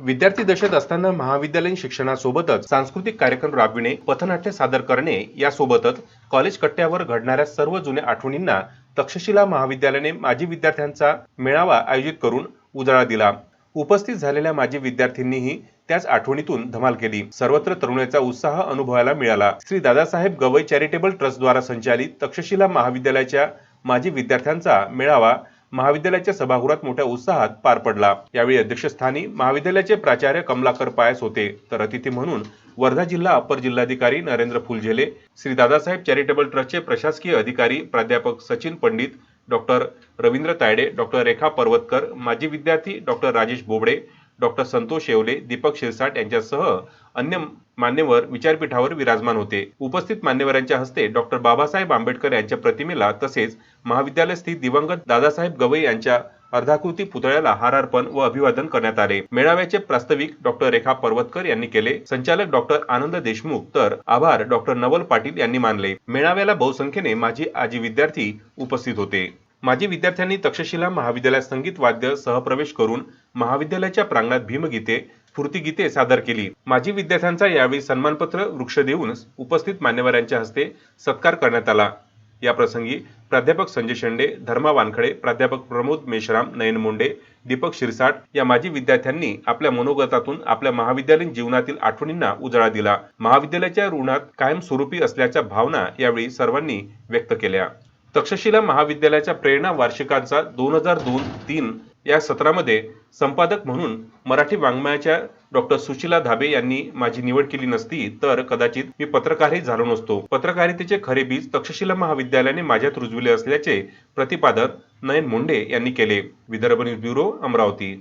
विद्यार्थी दशेत असताना महाविद्यालयीन शिक्षणासोबतच सांस्कृतिक कार्यक्रम राबविणे पथनाट्य सादर करणे यासोबतच कॉलेज कट्ट्यावर घडणाऱ्या सर्व जुन्या आठवणींना तक्षशिला महाविद्यालयाने माजी विद्यार्थ्यांचा मेळावा आयोजित करून उजाळा दिला. उपस्थित झालेल्या माजी विद्यार्थ्यांनीही त्याच आठवणीतून धमाल केली. सर्वत्र तरुणाचा उत्साह अनुभवायला मिळाला. श्री दादासाहेब गवई चॅरिटेबल ट्रस्टद्वारा संचालित तक्षशिला महाविद्यालयाच्या माजी विद्यार्थ्यांचा मेळावा महाविद्यालयाच्या सभागृहात मोठ्या उत्साहात पार पडला. यावेळी अध्यक्षस्थानी महाविद्यालयाचे प्राचार्य कमलाकर पायस होते. तर अतिथी म्हणून वर्धा जिल्हा अपर जिल्हाधिकारी नरेंद्र फुलझेले श्री दादासाहेब चॅरिटेबल ट्रस्टचे प्रशासकीय अधिकारी प्राध्यापक सचिन पंडित डॉक्टर रवींद्र तायडे डॉक्टर रेखा पर्वतकर माजी विद्यार्थी डॉक्टर राजेश बोबडे डॉक्टर संतोष येवले दीपक शिरसाट यांच्यासह अन्य मान्यवर विचारपीठावर विराजमान होते. उपस्थित मान्यवरांच्या हस्ते डॉक्टर बाबासाहेब आंबेडकर यांच्या प्रतिमेला तसेच महाविद्यालय स्थित दिवंगत दादासाहेब गवई यांच्या अर्धाकृती पुतळ्याला हार अर्पण व अभिवादन करण्यात आले. मेळाव्याचे प्रास्ताविक डॉक्टर रेखा पर्वतकर यांनी केले. संचालक डॉक्टर आनंद देशमुख तर आभार डॉक्टर नवल पाटील यांनी मानले. मेळाव्याला बहुसंख्येने माजी आजी विद्यार्थी उपस्थित होते. माजी विद्यार्थ्यांनी तक्षशिला महाविद्यालयात संगीत वाद्य सहप्रवेश करून महाविद्यालयाच्या प्रांगणात भीमगीते स्फूर्तिगीते सादर केली. माजी विद्यार्थ्यांचा यावेळी सन्मानपत्र वृक्ष देऊन उपस्थित मान्यवरांच्या हस्ते सत्कार करण्यात आला. या प्रसंगी प्राध्यापक संजय शेंडे धर्मा वानखडे प्राध्यापक प्रमोद मेश्राम नयन मुंडे दीपक शिरसाट या माजी विद्यार्थ्यांनी आपल्या मनोगतातून आपल्या महाविद्यालयीन जीवनातील आठवणींना उजाळा दिला. महाविद्यालयाच्या ऋणात कायमस्वरूपी असल्याच्या भावना यावेळी सर्वांनी व्यक्त केल्या. तक्षशिला महाविद्यालयाच्या प्रेरणा वार्षिकांचा दोन हजार दोन तीन या सत्रामध्ये संपादक म्हणून मराठी वाङ्मयाच्या डॉक्टर सुशीला धाबे यांनी माझी निवड केली नसती तर कदाचित मी पत्रकारही झालो नसतो. पत्रकारितेचे खरे बीज तक्षशिला महाविद्यालयाने माझ्यात रुजविले असल्याचे प्रतिपादन नयन मुंडे यांनी केले. Vidarbha news bureau Amravati.